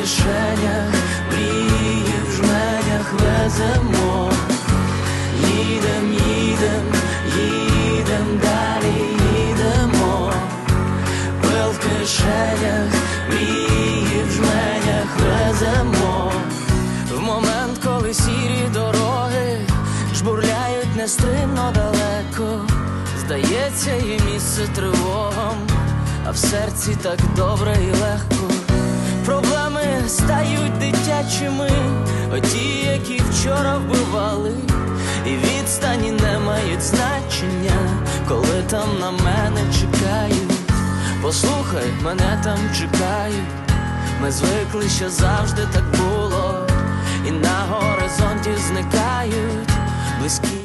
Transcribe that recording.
кишенях, мрії в жменях веземо, їдем, їдем, їдем, далі їдемо, пил в кишенях, мрії в жменях веземо, в момент, коли сірі дороги жбурляють нестримно далеко, здається, і місце тривогам, а в серці так добре і легко. Проблеми ми, оті, які вчора вбивали, і відстані не мають значення, коли там на мене чекають. Послухай, мене там чекають. Ми звикли, що завжди так було, і на горизонті зникають близькі